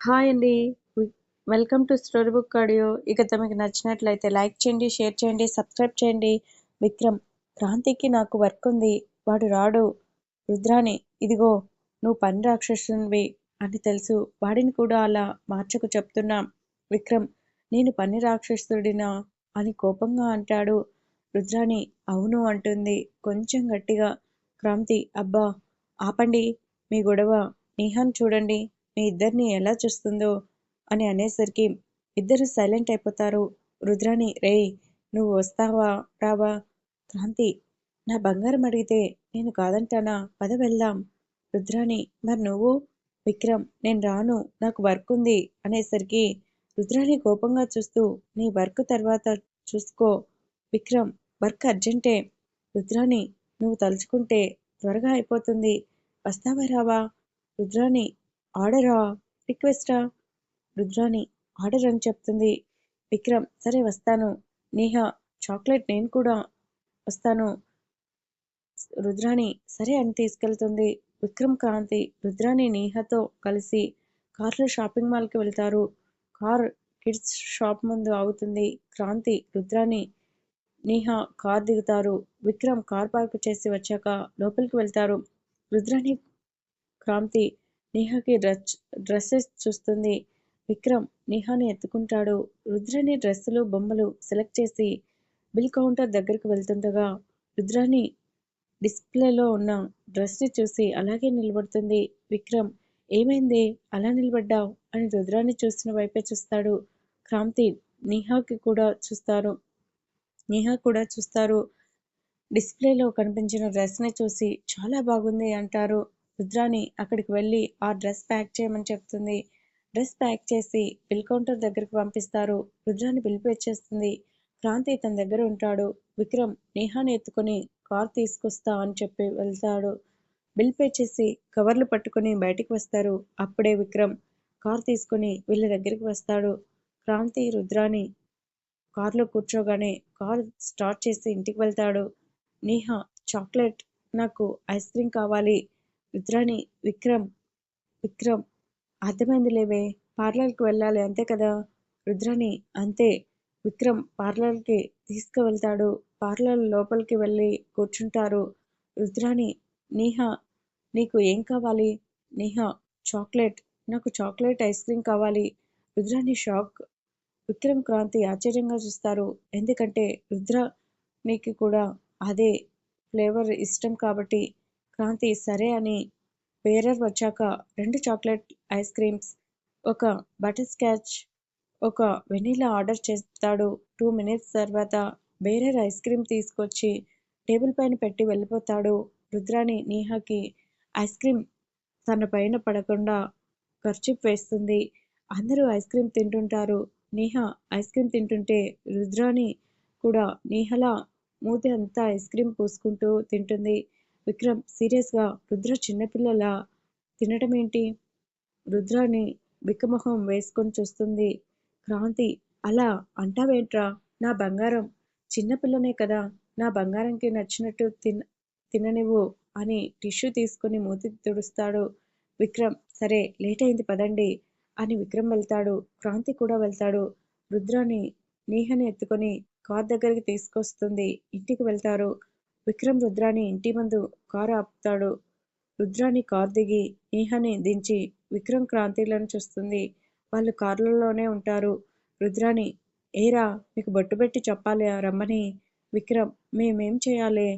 Hi అండి. Welcome to storybook audio. ఇక మీకు నచ్చినట్లయితే లైక్ చేయండి, షేర్ చేయండి, సబ్స్క్రైబ్ చేయండి. విక్రమ్ క్రాంతికి నాకు వర్క్ ఉంది. వాడు రాడు. రుద్రాని ఇదిగో నువ్వు పని రాక్షసునివి అని తెలుసు. వాడిని కూడా అలా మార్చకు చెప్తున్నా. విక్రమ్ నేను పని రాక్షసుడినా అని కోపంగా అంటాడు. రుద్రాణి అవును అంటుంది కొంచెం గట్టిగా. క్రాంతి అబ్బా ఆపండి మీ గొడవ. నేహాని చూడండి మీ ఇద్దరిని ఎలా చూస్తుందో అని అనేసరికి ఇద్దరు సైలెంట్ అయిపోతారు. రుద్రాణి రేయ్ నువ్వు వస్తావా రావా? క్రాంతి నా బంగారం అడిగితే నేను కాదంటానా పద వెళ్దాం. రుద్రాణి మరి నువ్వు? విక్రమ్ నేను రాను నాకు వర్క్ ఉంది అనేసరికి రుద్రాణి కోపంగా చూస్తూ నీ వర్క్ తర్వాత చూసుకో. విక్రమ్ వర్క్ అర్జెంటే. రుద్రాణి నువ్వు తలుచుకుంటే త్వరగా అయిపోతుంది. వస్తావా రావా? రుద్రాణి ఆర్డరా? రిక్వెస్టా? రుద్రాణి ఆర్డర్ అని చెప్తుంది. విక్రమ్ సరే వస్తాను. నేహా చాక్లెట్ నేను కూడా వస్తాను. రుద్రాణి సరే అని తీసుకెళ్తుంది. విక్రమ్ కాంతి రుద్రాణి నేహాతో కలిసి కార్లో షాపింగ్ మాల్కి వెళ్తారు. కార్ కిడ్స్ షాప్ ముందు ఆగుతుంది. క్రాంతి, రుద్రాణి, నేహా కార్ దిగుతారు. విక్రమ్ కార్ పార్క్ చేసి వచ్చాక లోపలికి వెళ్తారు. రుద్రాణి క్రాంతి నేహాకి డ్రెస్ డ్రెస్సెస్ చూస్తుంది. విక్రమ్ నేహాని ఎత్తుకుంటాడు. రుద్రాణి డ్రెస్సులు, బొమ్మలు సెలెక్ట్ చేసి బిల్ కౌంటర్ దగ్గరకు వెళ్తుండగా రుద్రాని డిస్ప్లేలో ఉన్న డ్రెస్ని చూసి అలాగే నిలబడుతుంది. విక్రమ్ ఏమైంది అలా నిలబడ్డావు అని రుద్రాన్ని చూసిన వైపే చూస్తాడు. క్రాంతి నేహాకి కూడా చూస్తారు. నేహా కూడా చూస్తారు. డిస్ప్లేలో కనిపించిన డ్రెస్ని చూసి చాలా బాగుంది అంటారు. రుద్రాని అక్కడికి వెళ్ళి ఆ డ్రెస్ ప్యాక్ చేయమని చెప్తుంది. డ్రెస్ ప్యాక్ చేసి బిల్ కౌంటర్ దగ్గరికి పంపిస్తారు. రుద్రాని బిల్ పే చేస్తుంది. క్రాంతి తన దగ్గర ఉంటాడు. విక్రమ్ నేహాని ఎత్తుకొని కార్ తీసుకొస్తా అని చెప్పి వెళ్తాడు. బిల్ పే చేసి కవర్లు పట్టుకుని బయటికి వస్తారు. అప్పుడే విక్రమ్ కార్ తీసుకుని వీళ్ళ దగ్గరికి వస్తాడు. క్రాంతి, రుద్రాని కార్లో కూర్చోగానే కార్ స్టార్ట్ చేసి ఇంటికి వెళ్తాడు. నేహా చాక్లెట్ నాకు ఐస్ క్రీమ్ కావాలి. రుద్రాణి విక్రమ్ విక్రమ్ అర్థమైంది లేవే పార్లర్కి వెళ్ళాలి అంతే కదా? రుద్రాణి అంతే. విక్రమ్ పార్లర్కి తీసుకువెళ్తాడు. పార్లర్ లోపలికి వెళ్ళి కూర్చుంటారు. రుద్రాణి నేహా నీకు ఏం కావాలి? నేహా చాక్లెట్ నాకు చాక్లెట్ ఐస్ క్రీమ్ కావాలి. రుద్రాణి షాక్. విక్రమ్, క్రాంతి ఆశ్చర్యంగా చూస్తారు. ఎందుకంటే రుద్ర నీకు కూడా అదే ఫ్లేవర్ ఇష్టం కాబట్టి. క్రాంతి సరే అని బేరర్ వచ్చాక రెండు చాక్లెట్ ఐస్ క్రీమ్స్, ఒక బటర్ స్కాచ్, ఒక వెనీలా ఆర్డర్ చేస్తాడు. టూ మినిట్స్ తర్వాత బేరర్ ఐస్ క్రీమ్ తీసుకొచ్చి టేబుల్ పైన పెట్టి వెళ్ళిపోతాడు. రుద్రాణి నేహాకి ఐస్ క్రీమ్ తన పైన పడకుండా ఖర్చిప్ వేస్తుంది. అందరూ ఐస్ క్రీమ్ తింటుంటారు. నేహ ఐస్ క్రీమ్ తింటుంటే రుద్రాణి కూడా నేహలా మూతి అంతా ఐస్ క్రీమ్ పూసుకుంటూ తింటుంది. విక్రమ్ సీరియస్గా రుద్ర చిన్నపిల్లల తినటం ఏంటి రుద్రాని బిక్కమొహం వేసుకొని చూస్తుంది. క్రాంతి అలా అంటావేంట్రా నా బంగారం చిన్నపిల్లనే కదా నా బంగారంకి నచ్చినట్టు తిన తిననివ్వు అని టిష్యూ తీసుకుని మూతి తుడుస్తాడు. విక్రమ్ సరే లేట్ అయింది పదండి అని విక్రమ్ వెళ్తాడు. క్రాంతి కూడా వెళ్తాడు. రుద్రాని నీహని ఎత్తుకొని కార్ దగ్గరికి తీసుకొస్తుంది. ఇంటికి వెళ్తారు. విక్రమ్, రుద్రాణి ఇంటి ముందు కారు ఆపుతాడు. రుద్రాణి కారు దిగి నేహాని దించి విక్రమ్, క్రాంతిలను చూస్తుంది. వాళ్ళు కార్లలోనే ఉంటారు. రుద్రాణి ఏరా మీకు బొట్టు పెట్టి చెప్పాలి రమ్మని? విక్రమ్ మేమేం చేయాలి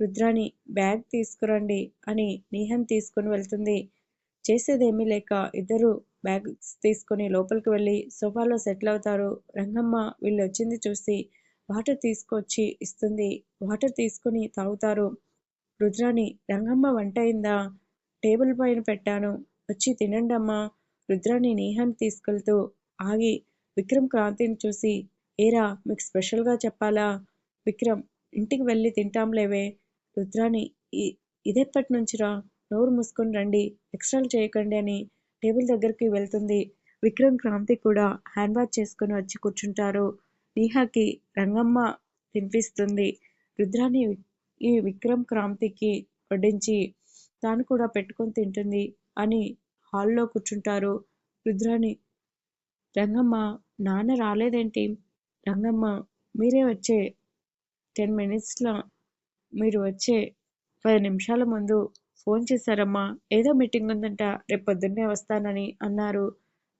రుద్రాణి బ్యాగ్ తీసుకురండి అని నీహన్ తీసుకుని వెళ్తుంది. చేసేదేమీ లేక ఇద్దరు బ్యాగ్స్ తీసుకుని లోపలికి వెళ్ళి సోఫాలో సెటిల్ అవుతారు. రంగమ్మ వీళ్ళు వచ్చింది చూసి వాటర్ తీసుకొచ్చి ఇస్తుంది. వాటర్ తీసుకుని తాగుతారు. రుద్రాణి రంగమ్మ వంట అయిందా? టేబుల్ పైన పెట్టాను. వచ్చి తినండమ్మా రుద్రాణి నేహాన్ని తీసుకెళ్తూ ఆగి విక్రమ్, క్రాంతిని చూసి ఏరా మీకు స్పెషల్గా చెప్పాలా? విక్రమ్ ఇంటికి వెళ్ళి తింటాంలేవే. రుద్రాణి ఇదెప్పటినుంచిరా? నోరు మూసుకొని రండి. ఎక్స్ట్రాలు చేయకండి అని టేబుల్ దగ్గరికి వెళ్తుంది. విక్రమ్, క్రాంతి కూడా హ్యాండ్ వాష్ చేసుకుని వచ్చి కూర్చుంటారు. నేహాకి రంగమ్మ తినిపిస్తుంది. రుద్రాన్ని ఈ విక్రమ్, క్రాంతికి వడ్డించి తాను కూడా పెట్టుకొని తింటుంది. అని హాల్లో కూర్చుంటారు. రుద్రాని రంగమ్మ నాన్న రాలేదేంటి రంగమ్మ మీరే వచ్చే టెన్ మినిట్స్లో మీరు వచ్చే పది నిమిషాల ముందు ఫోన్ చేశారమ్మా ఏదో మీటింగ్ ఉందంట రేపు పొద్దున్నే వస్తానని అన్నారు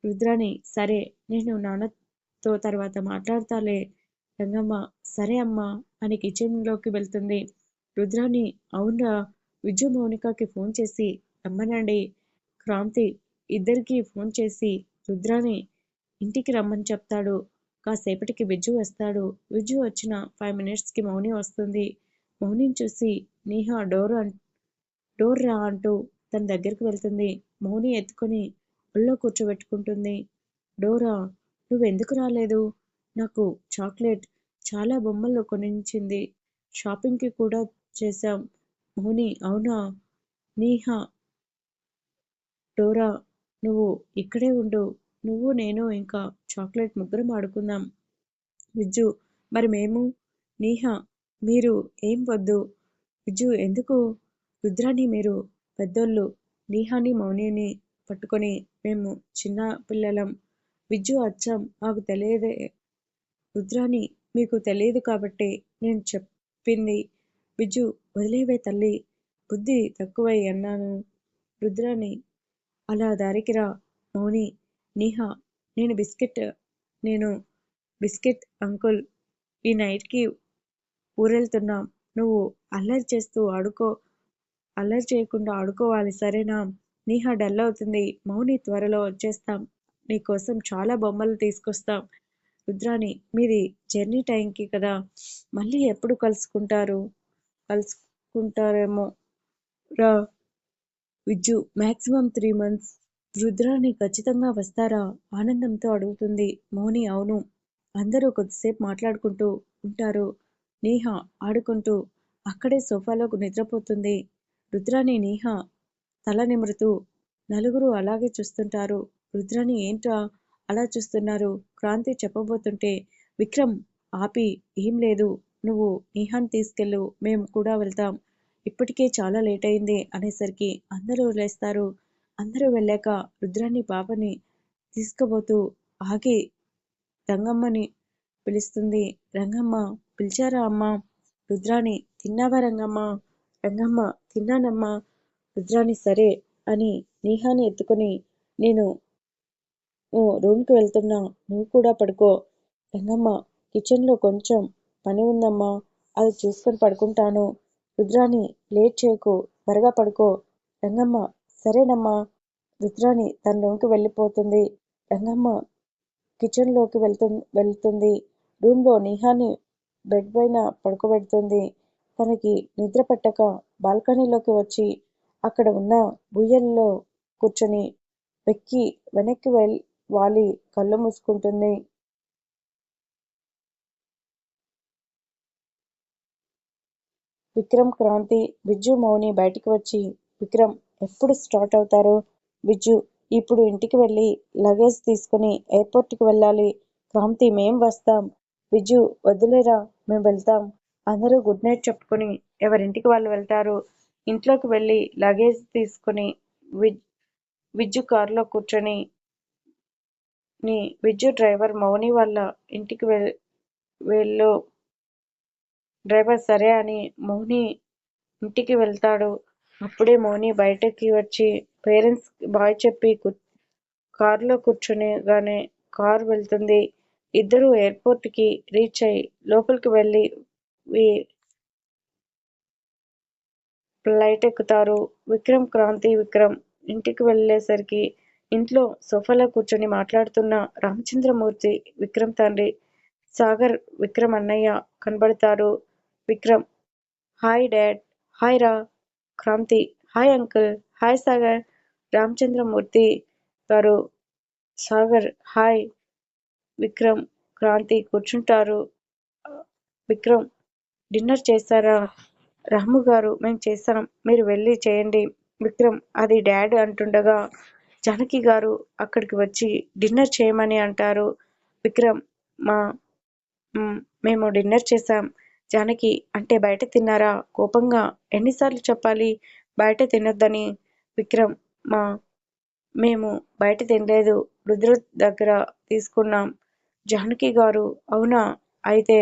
రుద్రాని సరే నేను నాన్న తో తర్వాత మాట్లాడతాలే. రంగమ్మ సరే అమ్మా అని కిచెన్లోకి వెళ్తుంది. రుద్రాని అవునరా విజు మౌనికకి ఫోన్ చేసి రమ్మనండి. క్రాంతి ఇద్దరికి ఫోన్ చేసి రుద్రాని ఇంటికి రమ్మని చెప్తాడు. కాసేపటికి విజ్జు వస్తాడు. విజ్జు వచ్చిన ఫైవ్ మినిట్స్కి మౌని వస్తుంది. మౌనిని చూసి నీహా డోర్ డోర్ రా అంటూ తన దగ్గరికి వెళ్తుంది. మౌని ఎత్తుకొని ఒళ్ళో కూర్చోబెట్టుకుంటుంది. డోరా నువ్వెందుకు రాలేదు? నాకు చాక్లెట్ చాలా బొమ్మలు కొనించింది షాపింగ్కి కూడా చేశాం. మౌని అవునా? నీహా డోరా నువ్వు ఇక్కడే ఉండు. నువ్వు నేను ఇంకా చాక్లెట్ ముగ్గురం ఆడుకుందాం. విజ్జు మరి మేము? నీహా మీరు ఏం వద్దు. విజ్జు ఎందుకు? రుద్రాని మీరు పెద్దోళ్ళు. నీహాని మౌనిని పట్టుకొని మేము చిన్న పిల్లలం. విజ్జు అచ్చం మాకు తెలియదే రుద్రాని మీకు తెలియదు కాబట్టి నేను చెప్పింది విజ్జు వదిలేవే తల్లి బుద్ధి తక్కువై అన్నాను. రుద్రాని అలా దారికి రా మౌని నీహా నేను బిస్కెట్ నేను బిస్కెట్ అంకుల్ ఈ నైట్కి ఊరెళ్తున్నాం. నువ్వు అల్లరి చేస్తూ ఆడుకో అల్లరి చేయకుండా ఆడుకోవాలి సరేనా? నీహా డల్ అవుతుంది మౌని త్వరలో వచ్చేస్తాం. నీకోసం చాలా బొమ్మలు తీసుకొస్తాం. రుద్రాణి మీది జర్నీ టైంకి కదా? మళ్ళీ ఎప్పుడు కలుసుకుంటారు? కలుసుకుంటారేమో రా. Vijju maximum three months. Rudrani ఖచ్చితంగా వస్తారా? ఆనందంతో అడుగుతుంది. మోని అవును. అందరూ కొద్దిసేపు మాట్లాడుకుంటూ ఉంటారు. నీహా ఆడుకుంటూ అక్కడే సోఫాలో నిద్రపోతుంది. రుద్రాని నీహా తల నిమురుతూ నలుగురు అలాగే చూస్తుంటారు. రుద్రాని ఏంట్రా అలా చూస్తున్నారు? క్రాంతి చెప్పబోతుంటే విక్రమ్ ఆపి ఏం లేదు. నువ్వు నీహాన్ తీసుకెళ్ళు. మేము కూడా వెళ్తాం. ఇప్పటికే చాలా లేట్ అయింది అనేసరికి అందరూ లేస్తారు. అందరూ వెళ్ళాక రుద్రాన్ని పాపని తీసుకుపోతూ ఆగి రంగమ్మని పిలుస్తుంది. రంగమ్మ పిలిచారా అమ్మ? రుద్రాని తిన్నావా రంగమ్మ? రంగమ్మ తిన్నానమ్మా. రుద్రాని సరే అని నీహాని ఎత్తుకొని నేను రూమ్కి వెళ్తున్నా. నువ్వు కూడా పడుకో. రంగమ్మ కిచెన్లో కొంచెం పని ఉందమ్మా. అది చూసుకొని పడుకుంటాను. రుద్రాణి లేట్ చేయకు. త్వరగా పడుకో. రంగమ్మ సరేనమ్మా. రుద్రాని తన రూమ్కి వెళ్ళిపోతుంది. రంగమ్మ కిచెన్లోకి వెళ్తు వెళ్తుంది. రూమ్లో నిహాని బెడ్ పైన పడుకోబెడుతుంది. తనకి నిద్ర పట్టక బాల్కనీలోకి వచ్చి అక్కడ ఉన్న బుయ్యల్లో కూర్చొని వెక్కి వెనక్కి వెళ్ వాలి కళ్ళు మూసుకుంటుంది. విక్రమ్ క్రాంతి బిజ్జు మౌని బయటికి వచ్చి విక్రమ్ ఎప్పుడు స్టార్ట్ అవుతారు? బిజ్జు ఇప్పుడు ఇంటికి వెళ్ళి లగేజ్ తీసుకుని ఎయిర్పోర్ట్కి వెళ్ళాలి. క్రాంతి మేం వస్తాం. విజ్జు వదిలేరా మేము వెళ్తాం. అందరూ గుడ్ నైట్ చెప్పుకొని ఎవరింటికి వాళ్ళు వెళ్తారు? ఇంట్లోకి వెళ్ళి లగేజ్ తీసుకుని విజ్ విజ్జు కారులో కూర్చొని ని బిజ్జు డ్రైవర్ మౌని వాళ్ళ ఇంటికి వెళ్ళు. డ్రైవర్ సరే అని మౌని ఇంటికి వెళ్తాడు. అప్పుడే మౌని బయటకి వచ్చి పేరెంట్స్ బాయ్ చెప్పి కారులో కూర్చొనిగానే కారు వెళ్తుంది. ఇద్దరు ఎయిర్పోర్ట్కి రీచ్ అయ్యి లోపలికి వెళ్ళి ఫ్లైట్ ఎక్కుతారు. విక్రమ్ క్రాంతి విక్రమ్ ఇంటికి వెళ్ళేసరికి ఇంట్లో సోఫాలో కూర్చొని మాట్లాడుతున్న రామచంద్రమూర్తి విక్రమ్ తండ్రి సాగర్ విక్రమ్ అన్నయ్య కనబడతారు. విక్రమ్ హాయ్ డాడ్ హాయ్ రా Kranthi hi uncle hi Sagar Ramachandramurthy garu Sagar hi Vikram Kranti కూర్చుంటారు. విక్రమ్ డిన్నర్ చేస్తారా రాము గారు మేము చేస్తాం మీరు వెళ్ళి చేయండి. విక్రమ్ అది డాడ్ అంటుండగా జానకి గారు అక్కడికి వచ్చి డిన్నర్ చేయమని అంటారు విక్రమ్ మా మేము డిన్నర్ చేశాం జానకి అంటే బయట తిన్నారా కోపంగా ఎన్నిసార్లు చెప్పాలి బయట తినొద్దని విక్రమ్ మా మేము బయట తినలేదు. రుద్ర దగ్గర తీసుకున్నాం. జానకి గారు అవునా? అయితే